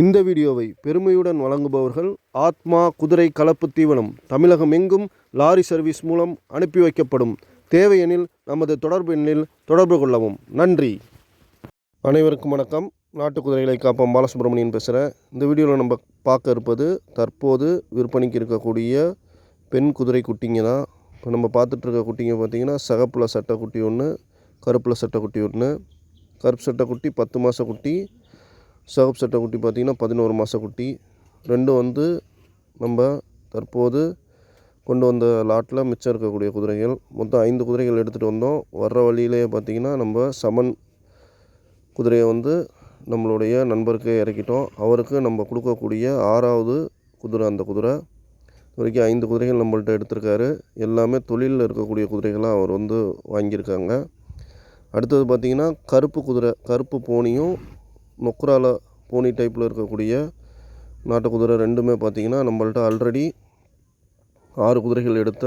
இந்த வீடியோவை பெருமையுடன் வழங்குபவர்கள் ஆத்மா குதிரை கலப்பு தீவனம் தமிழகம் எங்கும் லாரி சர்வீஸ் மூலம் அனுப்பி வைக்கப்படும். தேவையெனில் நமது தொடர்பு எண்ணில் தொடர்பு கொள்ளவும். நன்றி. அனைவருக்கும் வணக்கம். நாட்டு குதிரைகளை காப்போம். பாலசுப்ரமணியன் பேசுகிறேன் இந்த வீடியோவில் நம்ம பார்க்க இருப்பது தற்போது விற்பனைக்கு இருக்கக்கூடிய பெண் குதிரை குட்டிங்க தான். இப்போ நம்ம பார்த்துட்ருக்க குட்டிங்க பார்த்திங்கன்னா சகப்பில் சட்டை குட்டி ஒன்று கருப்பில் சட்டை குட்டி ஒன்று கருப்பு சட்டை குட்டி பத்து மாத குட்டி சிவப்பு சட்டை குட்டி பார்த்திங்கன்னா பதினோரு மாத குட்டி. ரெண்டும் வந்து நம்ம தற்போது கொண்டு வந்த லாட்டில் மிச்சம் இருக்கக்கூடிய குதிரைகள். மொத்தம் ஐந்து குதிரைகள் எடுத்துகிட்டு வந்தோம். வர்ற வழியிலே பார்த்திங்கன்னா நம்ம சமன் குதிரையை வந்து நம்மளுடைய நண்பருக்கு இறக்கிட்டோம். அவருக்கு நம்ம கொடுக்கக்கூடிய ஆறாவது குதிரை அந்த குதிரை. இது வரைக்கும் ஐந்து குதிரைகள் நம்மள்ட்ட எடுத்திருக்காரு. எல்லாமே தொழிலில் இருக்கக்கூடிய குதிரைகளாக அவர் வந்து வாங்கியிருக்காங்க. அடுத்தது பார்த்திங்கன்னா கருப்பு குதிரை கருப்பு போனியும் நொக்கரால போனி டைப்பில் இருக்கக்கூடிய நாட்டு குதிரை ரெண்டுமே பார்த்திங்கன்னா நம்மள்ட்ட ஆல்ரெடி ஆறு குதிரைகள் எடுத்த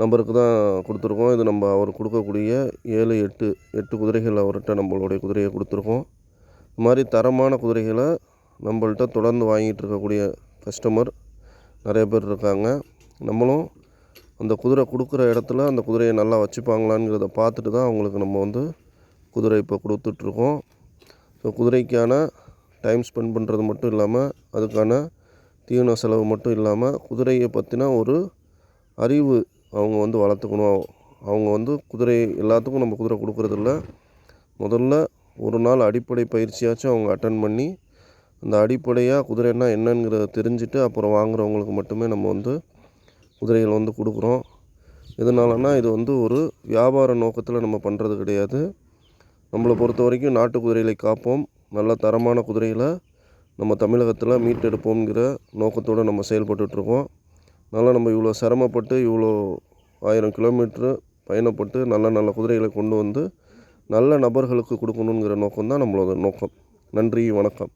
நம்பருக்கு தான் கொடுத்துருக்கோம். இது நம்ம அவர் கொடுக்கக்கூடிய ஏழு எட்டு எட்டு குதிரைகள் அவர்கிட்ட நம்மளுடைய குதிரையை கொடுத்துருக்கோம். இது மாதிரி தரமான குதிரைகளை நம்மள்ட்ட தொடர்ந்து வாங்கிட்டு இருக்கக்கூடிய கஸ்டமர் நிறைய பேர் இருக்காங்க. நம்மளும் அந்த குதிரை கொடுக்குற இடத்துல அந்த குதிரையை நல்லா வச்சுப்பாங்களாங்கிறத பார்த்துட்டு தான் அவங்களுக்கு நம்ம வந்து குதிரை இப்போ கொடுத்துட்ருக்கோம். ஸோ குதிரைக்கான டைம் ஸ்பெண்ட் பண்ணுறது மட்டும் இல்லாமல் அதுக்கான தீவன செலவு மட்டும் இல்லாமல் குதிரையை பற்றின ஒரு அறிவு அவங்க வந்து வளர்த்துக்கணும். அவங்க வந்து குதிரை எல்லாத்துக்கும் நம்ம குதிரை கொடுக்குறதில்ல. முதல்ல ஒரு நாள் அடிப்படை பயிற்சியாச்சும் அவங்க அட்டன் பண்ணி அந்த அடிப்படையாக குதிரைன்னா என்னங்கிறத தெரிஞ்சுட்டு அப்புறம் வாங்குறவங்களுக்கு மட்டுமே நம்ம வந்து குதிரைகள் வந்து கொடுக்குறோம். எதனாலனா இது வந்து ஒரு வியாபார நோக்கத்தில் நம்ம பண்ணுறது கிடையாது. நம்மளை பொறுத்த வரைக்கும் நாட்டு குதிரைகளை காப்போம். நல்ல தரமான குதிரைகளை நம்ம தமிழகத்தில் மீட்டெடுப்போங்கிற நோக்கத்தோடு நம்ம செயல்பட்டுட்ருக்கோம். அதனால் நம்ம இவ்வளோ சிரமப்பட்டு இவ்வளோ ஆயிரம் கிலோமீட்ரு பயணப்பட்டு நல்ல நல்ல குதிரைகளை கொண்டு வந்து நல்ல நபர்களுக்கு கொடுக்கணுங்கிற நோக்கம் தான் நம்மளோட நோக்கம். நன்றி வணக்கம்.